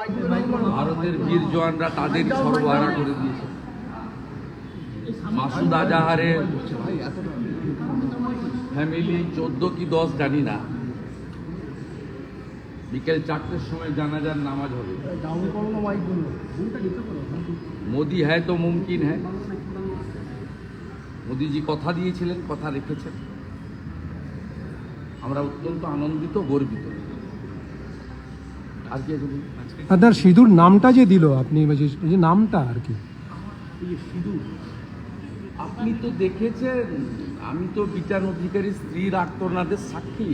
ভারতের বীর জওয়ানরা তাদেরই সর্বহারা করে দিয়েছে। মাসুদ আজাহারের ফ্যামিলি চোদ্দ কি দশ জানি না। বিকেল চারটের সময় জানাজার নামাজ হবে। মোদি হ্যায় তো মুমকিন হ্যাঁ। মোদিজি কথা দিয়েছিলেন, কথা রেখেছেন। আমরা অত্যন্ত আনন্দিত, গর্বিত। আর? আপনার সিঁদুর নামটা যে দিল আপনি যে যে নামটা আর কি? সিঁদুর। আপনি তো দেখেছেন আমি তো বিচার অধিকারী স্ত্রীর আত্মনাদের সাক্ষী।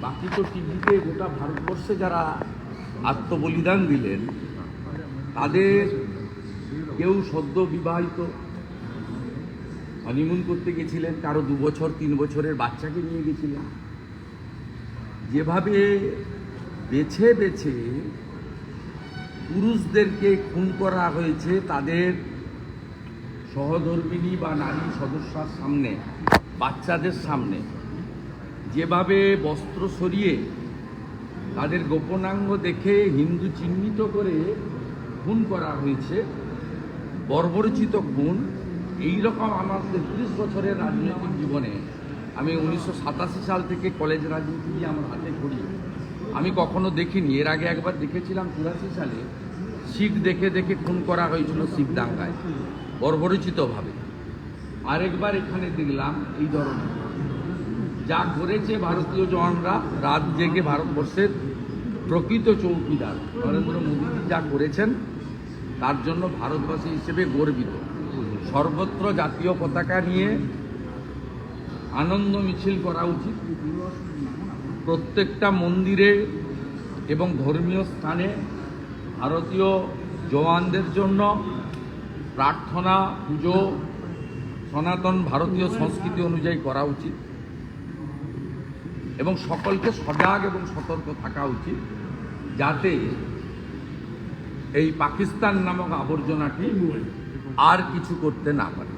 বাকি তো টিভিতে গোটা ভারতবর্ষে যারা আত্মবলিদান দিলেন তাদের কেউ সদ্য বিবাহিত। হানিমুন করতে গেছিলেন কারও দু বছর তিন বছরের বাচ্চাকে নিয়ে গেছিলেন। যেভাবে বেছে বেছে পুরুষদেরকে খুন করা হয়েছে তাদের সহধর্মিনী বা নারী সদস্যার সামনে, বাচ্চাদের সামনে। যেভাবে বস্ত্র সরিয়ে তাদের গোপনাঙ্গ দেখে হিন্দু চিহ্নিত করে খুন করা হয়েছে, বর্বরচিত খুন, এইরকম আমার তেত্রিশ বছরের রাজনৈতিক জীবনে আমি উনিশশো সাতাশি সাল থেকে কলেজ রাজনীতি আমার হাতে করি আমি কখনো দেখিনি। এর আগে একবার দেখেছিলাম চুরাশি সালে শিখ দেখে দেখে খুন করা হয়েছিল শিখ দাঙ্গায় বর্বরচিতভাবে। আরেকবার এখানে দেখলাম এই ধরনের। যা করেছে ভারতীয় জওয়ানরা, রাত জেগে ভারতবর্ষের প্রকৃত চৌকিদার নরেন্দ্র মোদীজি যা করেছেন, তার জন্য ভারতবাসী হিসেবে গর্বিত। সর্বত্র জাতীয় পতাকা নিয়ে আনন্দ মিছিল করা উচিত। প্রত্যেকটা মন্দিরে এবং ধর্মীয় স্থানে ভারতীয় জওয়ানদের জন্য প্রার্থনা, পুজো, সনাতন ভারতীয় সংস্কৃতি অনুযায়ী করা উচিত এবং সকলকে সজাগ এবং সতর্ক থাকা উচিত যাতে এই পাকিস্তান নামক আবর্জনাটি আর কিছু করতে না পারে।